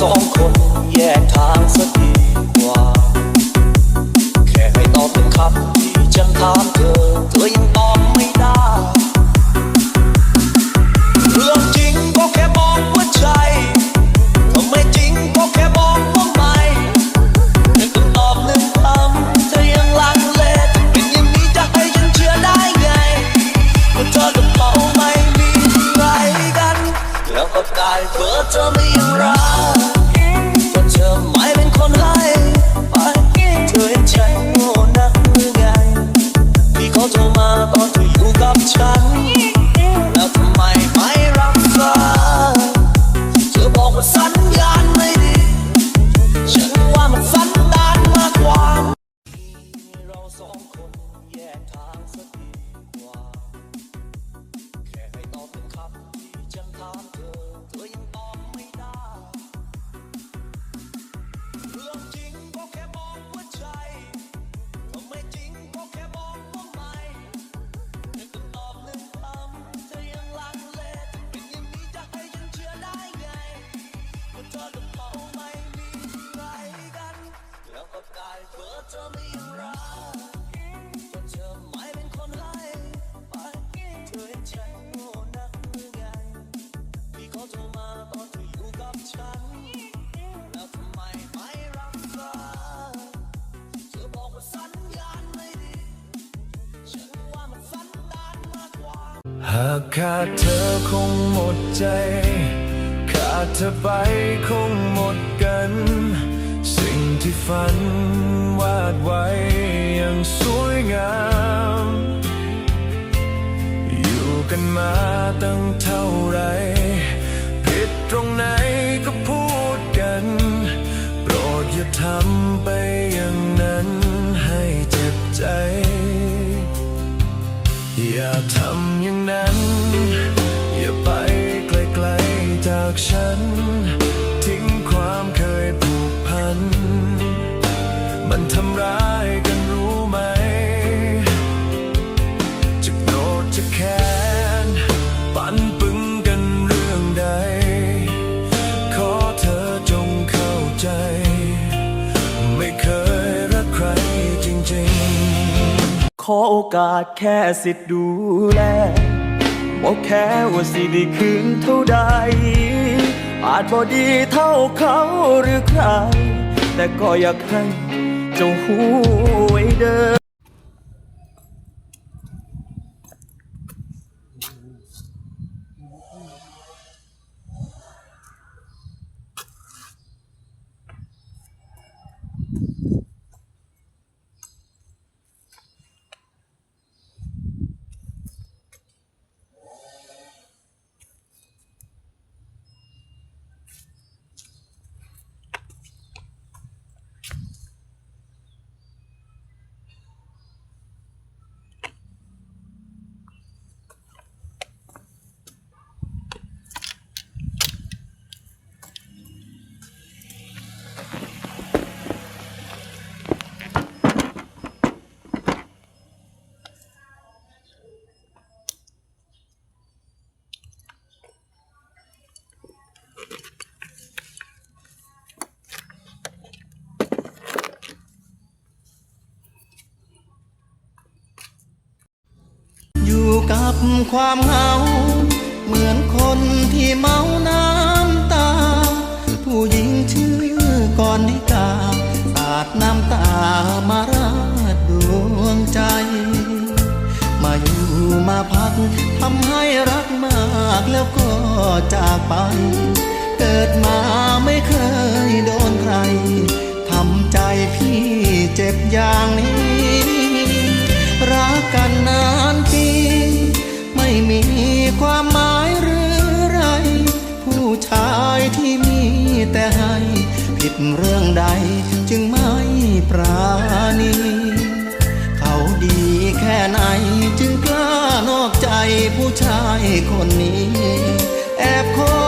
สองคนแยกทางสักดีกว่า แค่ให้ตอบเป็นคำที่ฉันถามเธอ เธอยังตอบไม่ได้ เรื่องจริงก็แค่บอกว่าใช่ถ้าไม่จริงก็แค่บอกว่าไม่หนึ่คำตอบหนึ่งคำเธอยังลังเลเป็นอย่างนี้จะให้ฉันเชื่อได้ไงว่าเธอกับเขาไม่มีอะไรกันแล้วก็กลายเผลอเธอไม่ยังรัก หากขาดเธอคงหมดใจ ขาดเธอไปคงหมดกัน สิ่งที่ฝันวาดไว้ยังสวยงาม อยู่กันมาตั้งเท่า อย่าทำอย่างนั้น อย่าไปไกลๆจากฉัน ทิ้งความเคยผูกพัน มันทำร้าย ขอโอกาสแค่สิทธิ์ดูแลบอกแค่ว่าสิได้คืนเท่าใด อาจบ่ดีเท่าเขาหรือใคร แต่ก็อยากให้เจ้าหูไว้เดิน อยู่ กับความเหงา เหมือนคนที่เมาน้ำตา ผู้หญิงชื่อก่อนนิกาสาดน้ำตามาราดดวงใจ มาอยู่มาพักทำให้รักมากแล้วก็จากไป เกิดมาไม่เคยโดนใครทำใจพี่เจ็บอย่างนี้ ความหมายหรือไร ผู้ชายที่มีแต่ให้ ผิดเรื่องใดจึงไม่ปราณี เขาดีแค่ไหนจึงกล้านอกใจผู้ชายคนนี้ แอบคบ